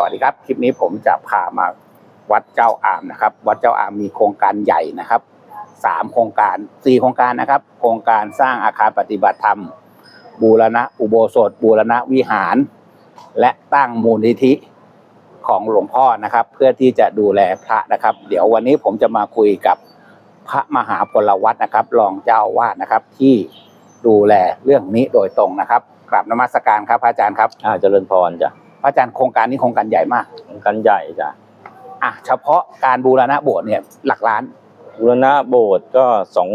สวัสดีครับ คลิปนี้ผมจะพามาวัดเจ้าอามนะครับ วัดเจ้าอามมีโครงการใหญ่นะครับสามโครงการสี่โครงการนะครับ โครงการสร้างอาคารปฏิบัติธรรม บูรณะอุโบสถ บูรณะวิหาร และตั้งมูลนิธิของหลวงพ่อนะครับ เพื่อที่จะดูแลพระนะครับ เดี๋ยววันนี้ผมจะมาคุยกับพระมหาพลวัตนะครับ รองเจ้าวาดนะครับที่ดูแลเรื่องนี้โดยตรงนะครับกราบนมัสการครับพระอาจารย์ครับอ่าเจริญพรจ้ะ พระอาจารย์โครงการนี้โครงการใหญ่มากกันใหญ่จ้ะอะเฉพาะการบูรณะโบสถ์เนี่ยหลักล้าน บูรณะโบสถ์ก็สอง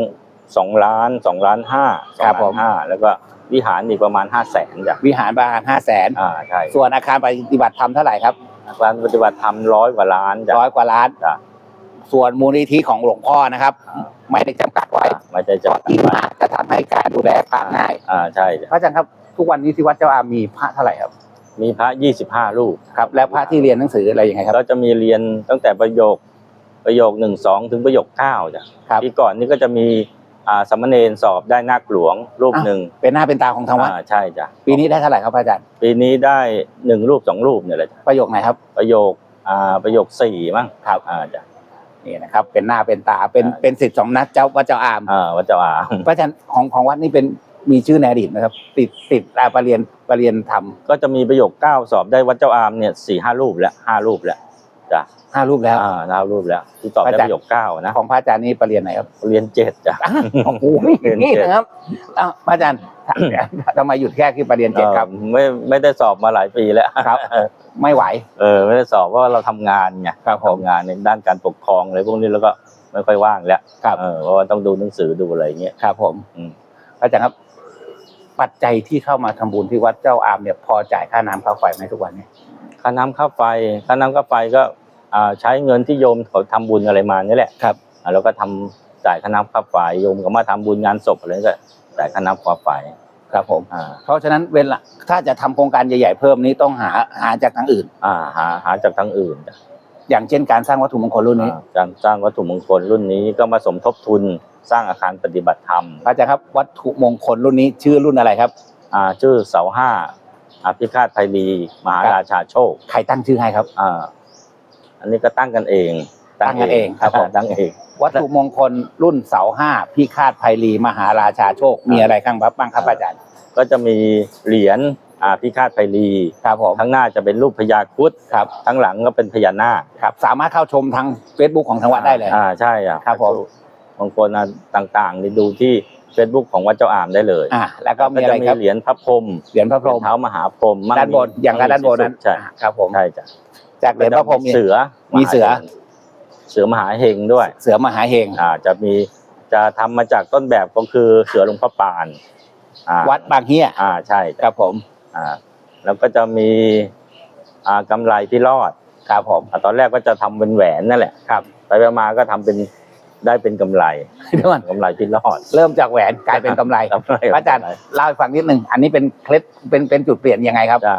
สองล้านสองล้านห้าสองครับผล้าม นห้าแล้วก็วิหารอีกประมาณห้าแสนจ้ะวิหารประมาณห้าแสนอ่าใช่ส่วนอาคารปฏิบัติธรรมเท่าไหร่ครับการปฏิบัติธรรมร้อยกว่าล้านจ้ะ ร้อยกว่าล้านจ้ะ ส่วนมูลนิธิของหลวงพ่อนะครับ ไม่ได้จำกัดไว้ไม่ใช่ก็จะที่มาจะทำให้การดูแลพระง่าย อ่าใช่จ้ะพระอาจารย์ครับทุกวันนี้ที่วัดเจ้าอามมีพระเท่าไหร่ครับ มีพระยี่สิบห้ารูปครับ แล้วพระที่เรียนหนังสืออะไรยังไงครับ ก็จะมีเรียนตั้งแต่ประโยคประโยคหนึ่งสองถึงประโยคเก้าจ้ะครับที่ก่อนนี่ก็จะมีอ่าสามเณรสอบได้นาคหลวงรูปหนึ่งเป็นหน้าเป็นตาของทางวัดอ่าใช่จ้ะปีนี้ได้เท่าไหร่ครับพระอาจารย์ปีนี้ได้หนึ่งรูปสองรูปเนี่ยแหละจ้ะประโยคไหนครับ ประโยคอ่าประโยคสี่มั้งครับ อ่าจ้ะนี่นะครับ เป็นหน้าเป็นตาเป็นอ่าเป็นสิทธิ์สมนัตเจ้าวัดเจ้าอามอ่าวัดเจ้าอาพระอาจารย์ของของวัดนี่เป็น มีชื่อในอดีตนะครับ ติดติดอาปรเรียนปรเรียนธรรมก็จะมีประโยคเก้าสอบได้วัดเจ้าอามเนี่ยสี่ห้ารูปแล้วห้ารูปแล้วจ้ะห้ารูปแล้วอ่าห้ารูปแล้ว ที่ตอบได้อาจารย์ประโยคเก้านะของพระอาจารย์นี่ปรเรียนไหนครับเรียนเจ็ดจ้ะอะโอ้โหเรียนนี่เจ็ดนะครับอ้าวพระอาจารย์ทำไมหยุดแค่ที่ปรเรียนเจ็ดครับเออไม่ไม่ได้สอบมาหลายปีแล้วครับ ไม่ไหว เออ ไม่ได้สอบเพราะว่าเราทำงานไงครับผมทำงานในด้านการปกครองอะไรพวกนี้แล้วก็ไม่ค่อยว่างแล้วครับเออเพราะว่าต้องดูหนังสือดูอะไรอย่างเงี้ยครับผมอืมพระอาจารย์ครับ ปัจจัยที่เข้ามาทำบุญที่วัดเจ้าอามเนี่ยพอจ่ายค่าน้ำค่าไฟไหมทุกวันนี้ค่าน้ำค่าไฟค่าน้ำค่าไฟก็อ่าใช้เงินที่โยมเขาทำบุญอะไรมานี่แหละครับอ่าแล้วก็ทำจ่ายค่าน้ำค่าไฟโยมก็มาทำบุญงานศพอะไรก็จ่ายค่าน้ำค่าไฟครับผมอ่าเพราะฉะนั้นเวลาถ้าจะทำโครงการใหญ่ ๆ เพิ่มนี้ต้องหาหาจากทางอื่น อ่าหาหาจากทางอื่นจ้ะอย่างเช่นการสร้างวัตถุมงคลรุ่นนี้อ่าการสร้างวัตถุมงคลรุ่นนี้ก็มาสมทบทุน สร้างอาคารปฏิบัติธรรมพระอาจารย์ครับวัตถุมงคลรุ่นนี้ชื่อรุ่นอะไรครับอ่าชื่อเสาห้าอภิฆาตไพรีมหาราชาโชค ใครตั้งชื่อให้ครับอ่าอันนี้ก็ตั้งกันเองตั้งกันเองครับผมตั้งเอง วัตถุมงคลรุ่นเสาห้าพิฆาตไพรีมหาราชาโชค มีอะไรข้างบ้างครับอาจารย์ ก็จะมีเหรียญอ่าพิฆาตไพรีครับผมข้างหน้าจะเป็นรูปพญาครุดครับข้างหลังก็เป็นพญานาคครับ สามารถเข้าชมทาง Facebook ของทางวัดได้เลยอ่าใช่อะครับผม บางคนอะต่างๆนี่ดูที่ Facebook ของวัดเจ้าอามได้เลยอ่าแล้วก็มีอะไรจะมีครับเหรียญพระพรหมเหรียญพระพรหมเท้ามหาพรหมมั่งด้านบนอย่างกับด้านบนนั้นใช่อ่าครับผมใช่จ้ะจากเหรียญพระพรหมเนี่ยเสือมีเสือ เสือมหาเฮงด้วย เสือมหาเฮงอ่าจะมีจะทำมาจากต้นแบบก็คือเสือหลวงพ่อปานอ่าวัดบางเฮียอ่าใช่ครับผมอ่าแล้วก็จะมีอ่ากำไรที่รอดครับผมอ่าตอนแรกก็จะทำเป็นแหวนนั่นแหละครับ ไปๆมาก็ทำเป็น ได้เป็นกำไรเดี๋ยวก่อนกำไรที่รอด เริ่มจากแหวนกลายเป็นกำไรกำไรพระอาจารย์เล่าให้ฟังนิดหนึ่งอันนี้เป็นเคล็ดเป็นเป็นจุดเปลี่ยนยังไงครับจ้ะ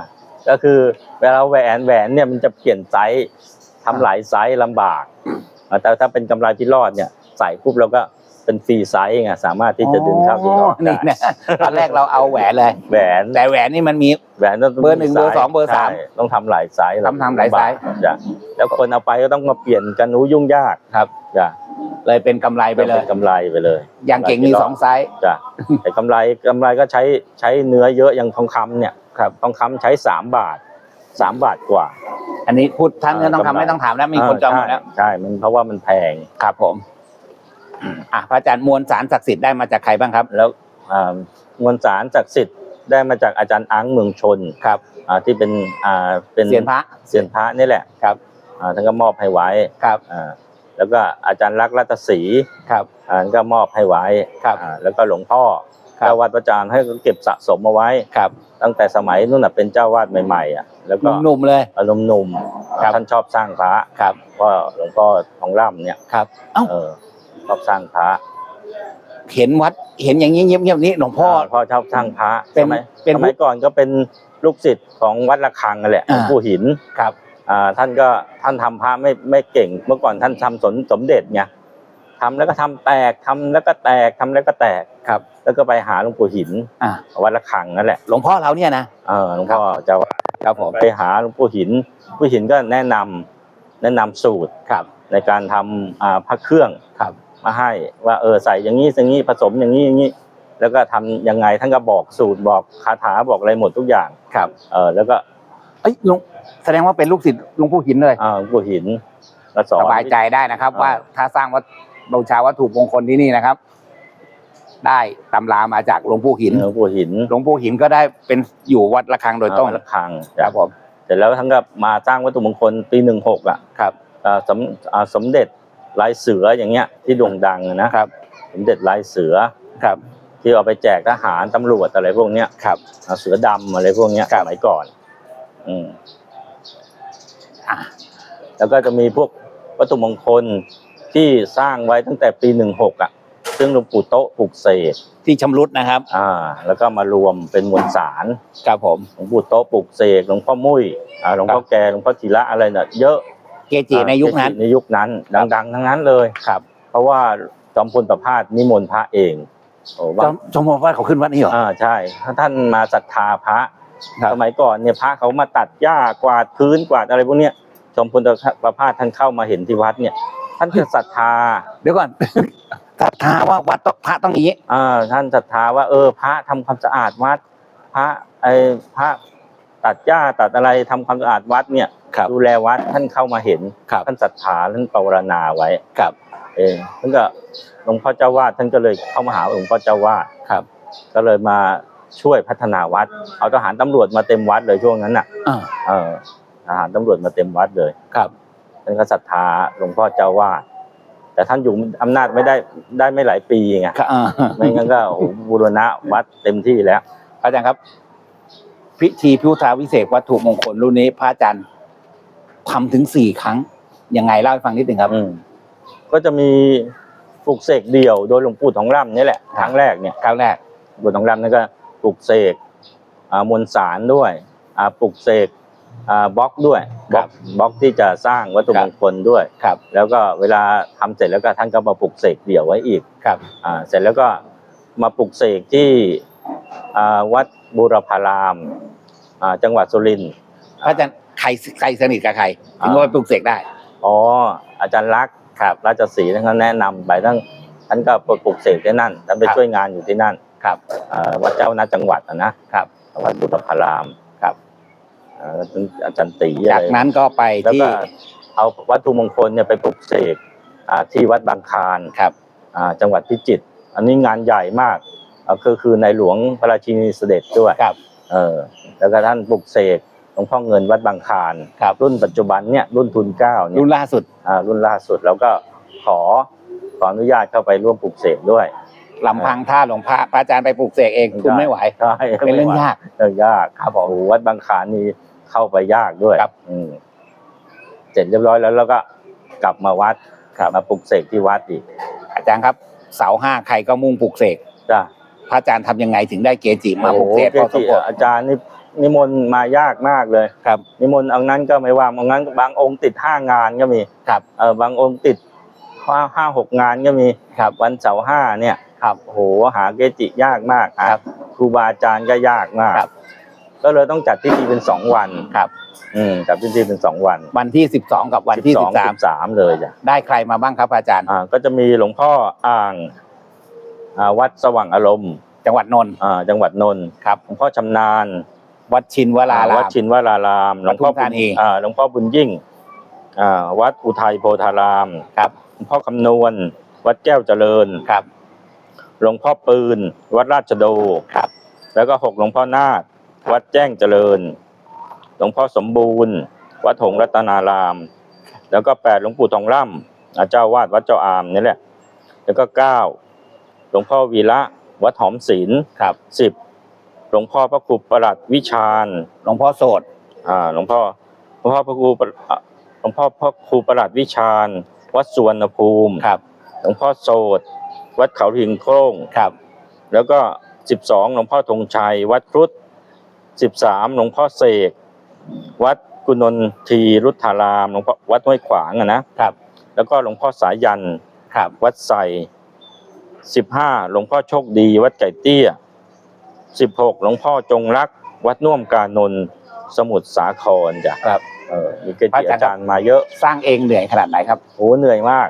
ก็คือเวลาแหวนแหวนเนี่ยมันจะเปลี่ยนไซส์ทำหลายไซส์ลำบากอ่าแต่ถ้าเป็นกำไรที่รอดเนี่ยใส่ปุ๊บเราก็เป็นฟรีไซส์ไงสามารถที่จะดึงเข้าดึงออกนี่ได้นะตอนแรกเราเอาแหวนเลยแหวนแต่แหวนนี่มันมีแหวนต้องเบอร์หนึ่งเบอร์สองเบอร์สามใช่ต้องทำหลายไซส์ต้องทำหลายไซส์จ้ะแล้วคนเอาไปก็ต้องมาเปลี่ยนกันนู้ยุ่งยากครับจ้ะ เลยเป็นกำไรไปเลย กำไรไปเลยอย่างเก่งมีสองไซส์จ้ะแต่กำไรกำไรก็ใช้ใช้เนื้อเยอะอย่างทองคำเนี่ยครับทองคำใช้สามบาทสามบาทกว่าอันนี้พูดท่านเออต้องกำไรทำไม่ต้องถามแล้วมีคนจองหมดแล้ว ใช่ใช่ มันเพราะว่ามันแพง ครับผมอะพระอาจารย์มวลสารศักดิ์สิทธิ์ได้มาจากใครบ้างครับ แล้วอ่ามวลสารศักดิ์สิทธิ์ได้มาจากอาจารย์อังเมืองชนครับอ่าที่เป็นอ่าเป็นเสียนพระเซียนพระนี่แหละครับอ่าท่านก็มอบให้ไว้ครับอ่า แล้วก็อาจารย์รักษณ์รัตศรีครับอ่าท่านก็มอบให้ไว้ครับอ่าแล้วก็หลวงพ่อครับเจ้าวาดประจานให้เก็บสะสมเอาไว้ครับ ตั้งแต่สมัยนู่นน่ะเป็นเจ้าวาดใหม่ๆอะแล้วก็หนุ่มๆเลยอารมณ์หนุ่มครับท่านชอบสร้างพระครับก็หลวงพ่อทองร่ำเนี่ยครับเอ้าเออชอบสร้างพระเห็นวัดเห็นอย่างนี้เงียบๆนี้หลวงพ่อาพ่อชอบสร้างพระเป็นสมัยเป็นสมัยก่อนก็เป็นลูกศิษย์ของวัดระฆังนั่นแหละหลวงอ่าปู่หินครับอ่า ท่านก็ท่านทำพระไม่ไม่เก่ง เมื่อก่อนท่านทำสนสมเด็จไงทำแล้วก็ทำแตกทำแล้วก็แตกทำแล้วก็แตกครับ แล้วก็ไปหาหลวงปู่หินอ่าวัดละคังนั่นแหละหลวงพ่อเราเนี่ยนะเออหลวงพ่อเจะครับผมไปหาหลวงปู่หินหลวงปู่หินก็แนะนำแนะนำสูตรครับ ในการทำอ่าพระเครื่องครับ มาให้ว่าเออใส่อย่างนี้อย่างนี้ผสมอย่างนี้อย่างนี้แล้วก็ทำยังไงท่านก็บอกสูตรบอกคาถาบอกอะไรหมดทุกอย่างครับเออแล้วก็ เอ้ยหลวงแสดงว่าเป็นลูกศิษย์หลวงปู่หินเลยอ่าหลวงปู่หินก็สอน สบายใจได้นะครับ อ่า ว่าถ้าสร้างวัดบูชาวัตถุมงคลที่นี่นะครับ ได้ตำรามาจากหลวงปู่หินหลวงปู่หินหลวงปู่หินก็ได้เป็นอยู่วัดระฆังโดยตรงวัดละคังครับผม เสร็จแล้วท่านก็มาสร้างวัตถุมงคลปีหนึ่งหกอะครับ อ่าสมอ่าสมเด็จลายเสืออย่างเงี้ยที่โด่งดังอะนะ ครับสมเด็จลายเสือครับที่เอาไปแจกทหารตำรวจอะไรพวกเนี้ยครับ อ่าเสือดำอะไรพวกเนี้ยครัสบมัยก่อน อืมอะแล้วก็จะมีพวกวัตถุมงคลที่สร้างไว้ตั้งแต่ปีหนึ่งหกอะ ซึ่งหลวงปู่โต๊ะปลุกเสกที่ชำรุดนะครับ อ่า แล้วก็มารวมเป็นมวลสารครับผม หลวงปู่โต๊ะปลุกเสกหลวงพ่อมุ้ยอ่าหลวงพ่อแกหลวงพ่อธีระอะไรเนี่ยเยอะเกจิในยุคนั้น เกจิในยุคนั้น ดัง ๆ ทั้งนั้นเลยครับ เพราะว่าจอมพลประพาสนิมนต์พระเองโอ้จว่าอมจอมพลว่าเขาขึ้นวัดนี้เหรอ อ่าใช่ถ้าท่านมาศรัทธาพระครับ สมัยก่อนเนี่ยพระเขามาตัดหญ้ากวาดพื้นกวาดอะไรพวกเนี้ยจอมพลประพาสท่านเข้ามาเห็นที่วัดเนี่ย ท่านจะศรัทธา เดี๋ยวก่อนศรัทธาว่าวัดต้องพระต้องอย่างนี้อ่าท่านศรัทธาว่าเออพระทำความสะอาดวัด พระไอพระตัดหญ้าตัดอะไรทำความสะอาดวัดเนี่ยครับดูแลวัดท่านเข้ามาเห็นครับท่านศรัทธาท่านปรารณาไว้ครับ เองท่านก็หลวงพ่อเจ้าวาดท่านก็เลยเข้ามาหาหลวงพ่อเจ้าวาดครับ ก็เลยมา ช่วยพัฒนาวัด เอาทหารตำรวจมาเต็มวัดเลยช่วงนั้นน่ะอ่าเออทหารตำรวจมาเต็มวัดเลยครับท่านก็ศรัทธาหลวงพ่อเจ้าวาดแต่ท่านอยู่อำนาจไม่ได้ได้ไม่หลายปีไงครับอ่าไม่งั้นก็โอ้โหบูรณะวัดเต็มที่แล้ว พระอาจารย์ครับ พิธีพุทธาวิเศษกวัตถุมงคลรุ่นนี้พระอาจารย์ทำถึงสี่ครั้งยังไงเล่าให้ฟังนิดหนึ่งครับ อืมก็จะมีปลุกเสกเดี่ยวโดยหลวงปู่ทองร่ำนี่แหละครั้งแรกเนี่ย ครั้งแรก หลวงปู่ทองร่ำนั่นก็ ปลุกเสกอ่ามวลสารด้วยอ่าปลุกเสกอ่าบล็อกด้วยบล็อกบล็อกที่จะสร้างวัตถุมงคลด้วยครับแล้วก็เวลาทำเสร็จแล้วก็ท่านก็มาปลุกเสกเดี่ยวไว้อีกครับอ่าเสร็จแล้วก็มาปลุกเสกที่อ่าวัดบูรพารามอ่าจังหวัดสุรินทร์พระอาจารย์ใครใครสนิทกับใครถึงว่าไปปลุกเสกได้อ๋ออาจารย์ลักษณ์ครับราชสีห์ท่านก็แนะนำไปทั้งท่านก็ไปปลุกเสกที่นั่นท่านไปครับช่วยงานอยู่ที่นั่น ครับอ่าวัดเจ้าหน้าจังหวัดอะนะครับวัดบูรพารามครับอ่าอาจารย์ตีอะไรจากนั้นก็ไปแล้วที่ก็เอาวัตถุมงคลเนี่ยไปปลุกเสกอ่าที่วัดบางคลานครับอ่าจังหวัดพิจิตรอันนี้งานใหญ่มากอ่าคือคือในหลวงพระราชินีเสด็จด้วยครับเออแล้วก็ท่านปลุกเสกหลวงพ่อเงินวัดบางคลานครับรุ่นปัจจุบันเนี่ยรุ่นทุนเก้าเนี่ยรุ่นล่าสุดอ่ารุ่นล่าสุดแล้วก็ขอขออนุญาตเข้าไปร่วมปลุกเสกด้วย ลำพังท่าหลวงพระพระอาจารย์ไปปลุกเสกเองคุณไม่ไหว ใช่เป็นเรื่องยากเออยากครับผมวัดบางคลานนี่เข้าไปยากด้วยครับ อืมเสร็จเรียบร้อยแล้วแล้วก็กลับมาวัดมาปลุกเสกที่วัดอีก อาจารย์ครับ เสาห้าใครก็มุ่งปลุกเสกจ้ะพระอาจารย์ทำยังไงถึงได้เกจิมาปลุกเสกโอ้พอโหสมเกควจิรอาจารย์นี่นิมนต์มายากมากเลยครับ นิมนต์เอานั้นก็ไม่ว่าเอางั้นบางองค์ติดห้างานก็มีครับเออบางองค์ติด ห้าห้าหกงานก็มีครับวันเสาร์ห้าเนี่ยครับโอ้โหหาเกจิยากมากหาครับครูบาอาจารย์ก็ยากมากครับ ก็เลยต้องจัดพิธีเป็นสองวันครับ อืมจัดพิธีเป็นสองวันวันที่สิบสองกับวันที่สสิองบสามสิบสามเลยจ้ะได้ใครมาบ้างครับอาจารย์ อ่าก็จะมีหลวงพ่ออ่างอ่าวัดสว่างอารมณ์จังหวัดนนท์อ่าจังหวัดนนท์ครับ หลวงพ่อชำนาญวัดชินวราราวัดมชินวรารามหลวงพ่อปทุมธานี อ่าหลวงพ่อบุญยิ่ง อ่าวัดอุทัยโพธารามครับหลวงพ่อคำนวณ วัดแก้วเจริญครับหลวงพ่อปืน วัดราชโดครับ แล้วก็หกหลวงพ่อนาควัดแจ้งเจริญ หลวงพ่อสมบูรณ์ วัดหงส์รัตนาราม แล้วก็แปดหลวงปู่ทองร่ำอ่าเจ้าวาดวัดเจ้าอามนี่แหละ แล้วก็เก้าหลวงพ่อวีระวัดหอมศิลป์ครับสิบหลวงพ่อพระครูประหลัดวิชาญหลวงพ่อโสดอ่าหลวงพ่อหลวงพ่อพระครูประอะห ลวงพ่อพระครูประหลัดวิชาญ วัดสุวรรณภูมิครับหลวงพ่อโสดวัดเขาหินโคร่งครับ แล้วก็สิบสองหลวงพ่อธงชัย วัดครุฑสิบสามหลวงพ่อเสก วัดกุนนทีรุทธารามหลวงพ่อวัดห้วยขวางอะนะครับ แล้วก็หลวงพ่อสายันครับ วัดใส่สิบห้าหลวงพ่อโชคดี วัดไก่เตี้ยสิบหกหลวงพ่อจงรัก วัดน่วมกานนท์สมุทรสาครจ้ะครับ เออมีเกจิอาจารย์มาเยอะ สร้างเองเหนื่อยขนาดไหนครับโหเหนื่อยมาก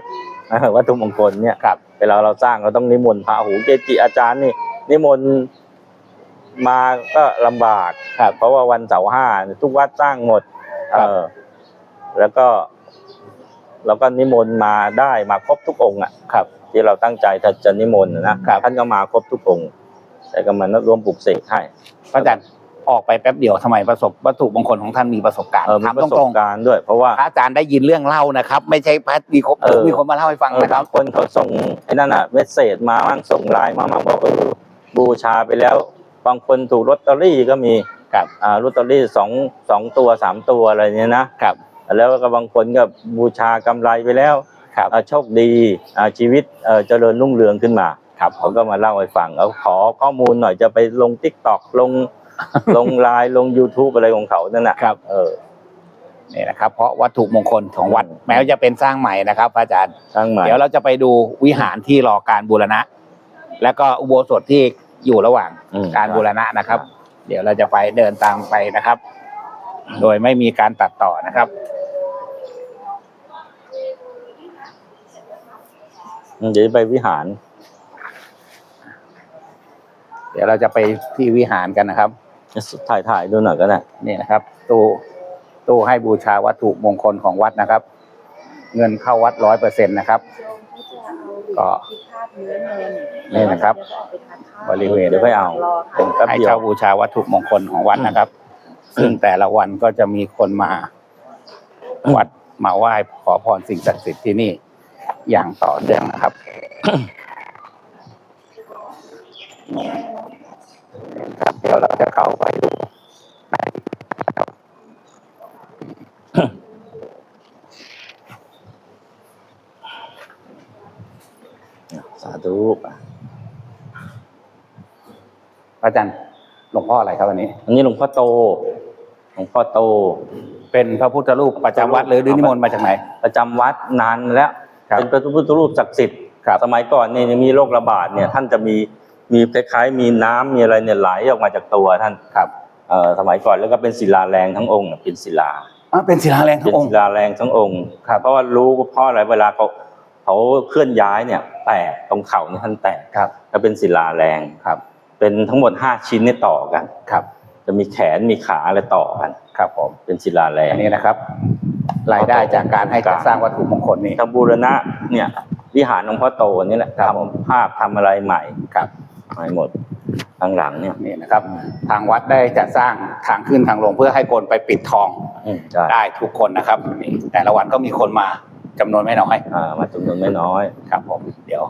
เออวัตถุมงคลเนี่ยครับ เวลาเราสร้างเราต้องนิมนต์พระโหูเกจิอาจารย์นี่ นิมนต์มาก็ลำบากครับเพราะว่าวันเสาร์ห้าทุกวัดสร้างหมด คเอรับ อ แล้วก็เราก็นิมนต์มาได้มาครบทุกองค์อะครับ ที่เราตั้งใจจะจะนิมนต์นะครับท่านก็มาครบทุกองค์แต่ก็มาร่วมปลุกเสกให้ พระอาจารย์ ออกไปแป๊บเดียวทำไมประสบวัตถุมงคลของท่านมีประสบการณ์เออมีถามประสตบรงการณ์ด้วย เพราะว่าๆพระอาจารย์ได้ยินเรื่องเล่านะครับ ไม่ใช่พระมีคนเออมีคนมาเล่าให้ฟังเออนะครับบางคนเขาส่งไอ้นั่นอะเมสเซจมาบ้างส่งไลน์มามาบอกเออบูชาไปแล้วบางคนถูกลอตเตอรี่ก็มีครับอ่าลอตเตอรี่สองสองตัวสามตัวอะไรเนี้ยนะครับแล้วก็บางคนก็บูชากำไรไปแล้วครับอ่าโชคดีอ่าชีวิตเอ่อเจริญรุ่งเรืองขึ้นมาครับผเขามก็มาเล่าให้ฟังเอาขอข้อมูลหน่อยจะไปลงทิกตอกลง ลงไลน์ลง YouTube อะไรของเขานั่นน่ะครับ เออนี่นะครับ เพราะวัตถุมงคลของวัดอืมแม้ว่าจะเป็นสร้างใหม่นะครับพระอาจารย์ ช่างใหม่เดี๋ยวเราจะไปดูวิหารที่รอการบูรณะ แล้วก็อุโบสถที่อยู่ระหว่างอืม การบูรณะนะครับ เดี๋ยวเราจะไปเดินตามไปนะครับ โดยไม่มีการตัดต่อนะครับ อืมเดี๋ยวไปวิหาร เดี๋ยวเราจะไปที่วิหารกันนะครับ ถ่ายถ่ายดูหน่อยก็ได้นี่นะครับ ตู้ตู้ให้บูชาวัตถุมงคลของวัดนะครับ เงินเข้าวัดร้อยเปอร์เซ็นต์นะครับ ก็ นี่นะครับ บริเวณเดี๋ยวค่อยเอาเป็นแป๊บให้เดียวเช่าบูชาวัตถุมงคลของวัดนะครับ ซึ่งแต่ละวันก็จะมีคนมา วัดมาไหว้ขอพรสิ่งศักดิ์สิทธิ์ที่นี่ อย่างต่อเนื่องนะครับครับ เดี๋ยวเราจะเข้าไปดูสาธุพระอาจารย์หลวงพ่ออะไรครับวันนี้ อันนี้หลวงพ่อโต หลวงพ่อโต เป็นพระพุทธรูปประจำวัดหรือนิมนต์มาจากไหน ประจำวัดนานแล้วครับเป็นพระพุทธรูปศักดิ์สิทธิ์ครับสมัยก่อนเนี่ยยังมีโรคระบาดเนี่ยท่านจะมี มีคล้ายๆมีน้ำมีอะไรเนี่ยไหลออกมาจากตัวท่านครับเอ่อสมัยก่อนแล้วก็เป็นศิลาแรงทั้งองค์น่ะเป็นศิลาอะเป็นศิลาแรงทั้เป็นงองค์ศิลาแรงทั้งองค์ครับ เพราะว่ารู้เพราะอะไรเวลาเขาเขาเคลื่อนย้ายเนี่ย แตกตรงเข่าเนี่ยท่านแตกครับแล้วเป็นศิลาแรงครับ เป็นทั้งหมดห้าชิ้นเนี่ยต่อกัน ครับจะมีแขนมีขาอะไรต่อกัน ครับผมเป็นศิลาแรง อันนี้นะครับ รายได้จากการให้จัดสร้างวัตถุมงคลนี้ทำบูรณะเนี่ยวิหารหลวงพ่อโตนี่แหละครับ ทำภาพทำอะไรใหม่ครับ ใหม่หมดทางหลังเนี่ยนี่นะครับ ทางวัดได้จัดสร้างทางขึ้นทางลงเพื่อให้คนไปปิดทองอืมได้ได้ทุกคนนะครับนี่แต่ละวันก็มีคนมาจำนวนไม่น้อยอ่ามาจำนวนไม่น้อยครับผมเดี๋ยว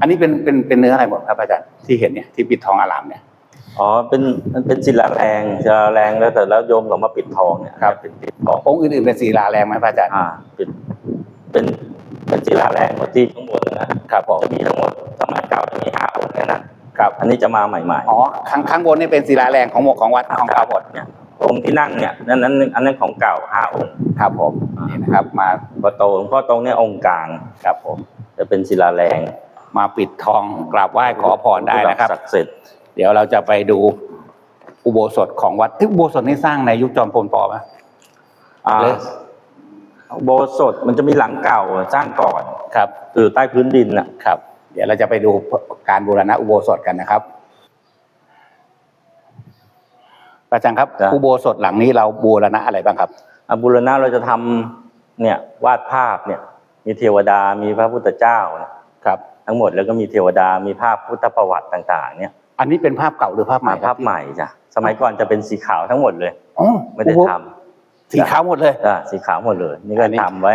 อันนี้เป็นเป็นเป็นเนื้ออะไรหมดครับอาจารย์ที่เห็นเนี่ยที่ปิดทองอารามเนี่ยอ๋อเป็นมันเป็นศิลาแรงศิลาแรงแล้วแต่แล้วโยมเขามาปิดทองเนี่ยครับเป็นปิดทององค์อื่นๆเป็นศิลาแรงไหมพระอาจารย์อ่าเป็นเป็น เป็นศิลาแรงหมดที่ข้างบนนะครับผมจะมีทั้งหมดสมัยเก่าจะมีห้าองค์แค่นั้นครับ อันนี้จะมาใหม่ๆอ๋อข้างข้างบนนี่เป็นศิลาแรงของหมวกของวัดของเก่าหมดเนี่ยองค์ที่นั่งเนี่ยนั่นนั้นอันนั้นของเก่าห้าองค์ครับผมนี่นะครับมาหลวงพ่อโตหลวงพ่อโตเนี่ยองค์กลางครับผมจะเป็นศิลาแรงมาปิดทองกราบไหว้ขอพรได้นะครับศักดิ์สิทธิ์เดี๋ยวเราจะไปดูอุโบสถของวัดที่อุโบสถนี้สร้างในยุคจอมพลปอไหมอ่าเลย โบสถมันจะมีหลังเก่าสร้างก่อนครับอยู่ใต้พื้นดินน่ะครับ เดี๋ยวเราจะไปดูการบูรณะอุโบสถกันนะครับอาจารย์ครับ อุโบสถหลังนี้เราบูรณะอะไรบ้างครับอะบุรณะเราจะทำเนี่ยวาดภาพเนี่ย มีเทวดามีพระพุทธเจ้าเนี่ยครับ ทั้งหมดแล้วก็มีเทวดามีภาพพุทธประวัติต่าง ๆ เนี่ย อันนี้เป็นภาพเก่าหรือภาพใหม่มาภาพใหม่จ้ะสมัยก่อนจะเป็นสีขาวทั้งหมดเลยอ๋อไม่ได้อุโบท สีขาวหมดเลยำอะสีขาวหมดเลย นี่ก็อันนี้ทำไว้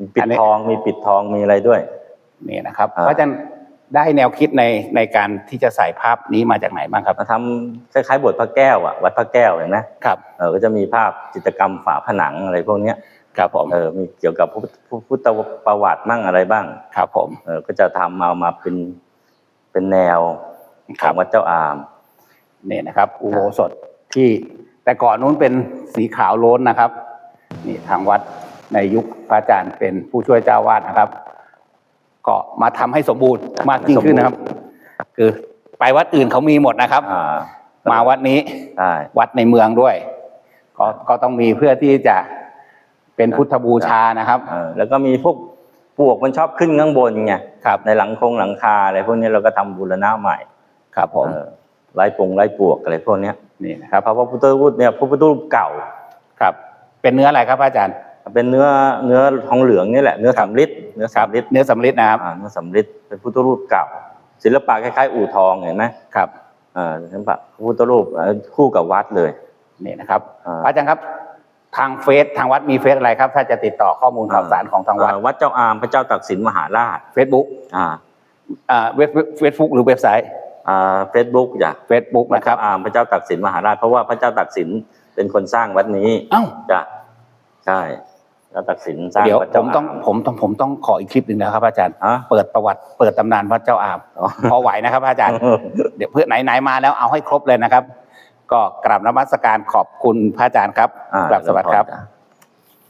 มีปิอัดนนี้ทองมีปิดทองมีอะไรด้วยนี่นะครับอ่าพระอาจารย์ได้แนวคิดในในการที่จะใส่ภาพนี้มาจากไหนบ้างครับมาทำคล้ายๆบทพระแก้วอะวัดพระแก้วเห็นไหมครับเออก็จะมีภาพจิตรกรรมฝาผนังอะไรพวกเนี้ยครับผมเออมีเกี่ยวกับพุทธพุทธประวัติมั่งอะไรบ้างครับผมเออก็จะทำเอามาเป็นเป็นแนวขครัอบงวัดเจ้าอามนี่นะครับ อุโบสถที่ แต่ก่อนนู้นเป็นสีขาวโล้นนะครับนี่ทางวัดในยุคพระอาจารย์เป็นผู้ช่วยเจ้าวาดนะครับ ก็มาทำให้สมบูรณ์มากยิ่งขึ้นนะครับ คือไปวัดอื่นเขามีหมดนะครับอ่ามาวัดนี้ใช่วัดในเมืองด้วย ก็ก็ต้องมีเพื่อที่จะเป็นพุทธบูชานะครับเออแล้วก็มีพวกปลวกมันชอบขึ้นข้างบนไงครับในหลังคงหลังคาอะไรพวกนี้เราก็ทำบูรณะใหม่ครับผมเออ ไล่ปงไล่ปลวกอะไรพวกเนี้ยนี่นะครับเพราะว่าพุทธรูปเนี่ยพระพุทธรูปเก่าครับ เป็นเนื้ออะไรครับพระอาจารย์ เป็นเนื้อเนื้อทองเหลืองนี่แหละเนื้อสำริดเนื้อครับสำริดเนื้อสำริดนะครับอ่าเนื้อสำริดเป็นพุทธรูปเก่า ศิลปะคล้ายๆ อู่ทองเห็นไหมครับอ่าศิลปะพระพุทธรูปเอ่อคู่กับวัดเลยนี่นะครับอ่าพระอาจารย์ครับทางเฟซทางวัดมีเฟซอะไรครับ ถ้าจะติดต่อข้อมูลข่าวสารของทางวัดอ่วัดเจ้าอามพระเจ้าตักสินมหาราชเฟซบุ๊กอ่าอ่าเว็บเฟซบุ๊กหรือเว็บไซต์อ่า เฟซบุ๊กจ้ะเฟซบุ๊กพระนะครัเจ้าบอามพระเจ้าตักสินมหาราชเพราะว่าพระเจ้าตักสินเป็นคนสร้างวัดนี้เอ้าจ้ะใช่พระเจ้าตักสินสร้างเดี๋ยววัดผเจ้ามต้องผมต้องผมต้องขออีกคลิปหนึ่งนะครับพระอาจารย์อะเปิดประวัติเปิดตำนานวัดเจ้าอามอ๋อพอไหวนะครับพระอาจารย์ เดี๋ยวเพื่อไหนๆมาแล้วเอาให้ครบเลยนะครับ ก็กราบนมัสการขอบคุณพระอาจารย์ครับอ่ากราบสวัสดีครับจ้ะ